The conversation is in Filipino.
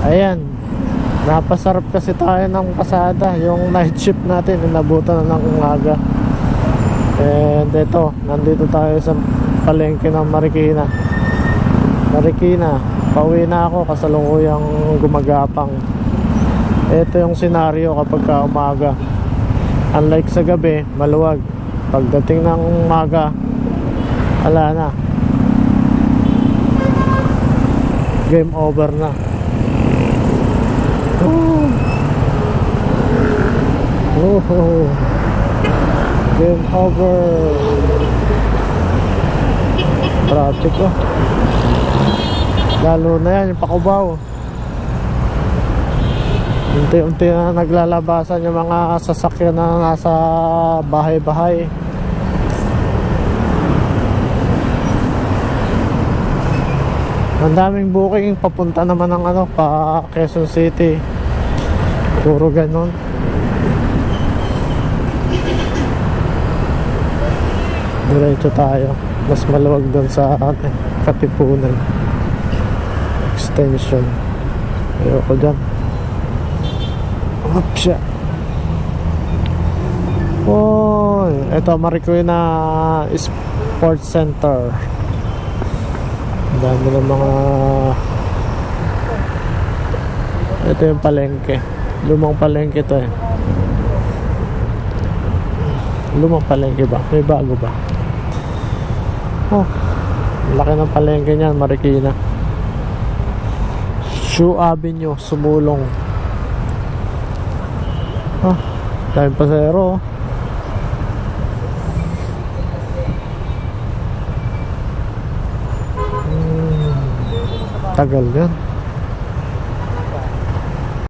Ayan. Napasarap kasi tayo ng pasada. Yung night shift natin, inabutan na ng umaga. And ito, nandito tayo sa palengke ng Marikina. Marikina, pauwi na ako kasalukuyang gumagapang. Ito yung senaryo kapag ka umaga. Unlike sa gabi, maluwag. Pagdating ng umaga, wala na. Game over na. Oh. Oh. Game over. Traffic oh. Lalo na yan, yung pakubaw. Unti-unti na naglalabasan yung mga sasakyan na nasa bahay-bahay. Ang daming booking papunta naman ng ano pa Quezon City. Puro ganon. Diretso tayo. Mas maluwag doon sa eh, Katipunan. Extension. Ayoko dyan. Upsya. Oh, ito Marikina Sports Center. Ang dami ng mga Ito yung palengke. Lumang palengke to eh. Lumang palengke ba? May bago ba? Oh, laki ng palengke niyan, Marikina. Shoe Avenue, Sumulong. Ah, daming pasero. oh. Tagal yan.